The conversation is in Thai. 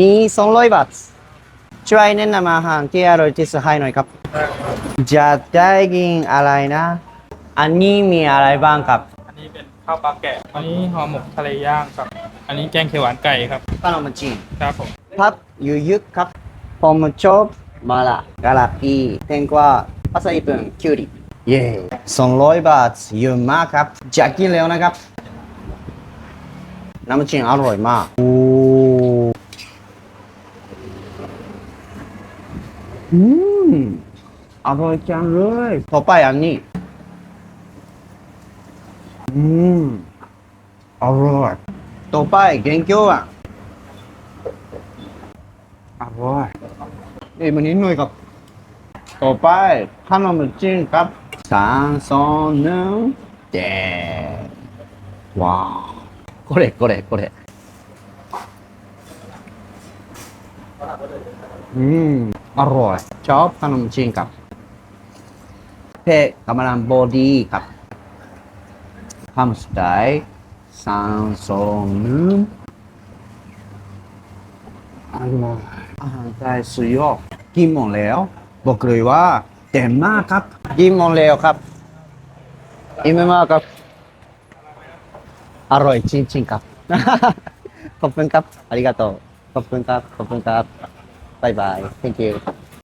มี200บาทช่วยแนะนำอาหารที่อร่อยที่สุดให้หน่อยครับจะได้กินอะไรนะ อันนี้มีอะไรบ้างครับ อันนี้เป็นข้าวปลาแกะ อันนี้ห่อหมกทะเลย่างครับ อันนี้แกงเขียวหวานไก่ครับขนมจีนครับผมพับยูยุกครับผมชอบมาละกะหล่ำปีแตงกวาภาษาญี่ปุ่นคิวริเย่200บาทเยอะมากครับจะกินแล้วนะครับน้ำจิ้มอร่อยมากโอ้ อืมอร่อยจังเลยต่อไปอันนี้ อืมอร่อยต่อไปเกงเกียวอ่ะ อร่อยเอ้ยมันนิดหน่อยครับ ต่อไปขนมจีนครับสามสองหนึ่งเด็ว้าวこれこれこれ อืม อร่อยชอบขนมจีนครับเพกกำลังบอดีครับคำสุดท้ายสามสองหนึ่งอร่อยอาหารไทยสุดยอดกินหมดแล้ว บอกเลยว่าเต็มมากครับกินหมดแล้วครับอิ่มมากครับ อร่อยจริงๆครับ ขอบคุณครับขอบคุณครับ ขอบคุณครับ ขอบคุณครับบายบาย thank you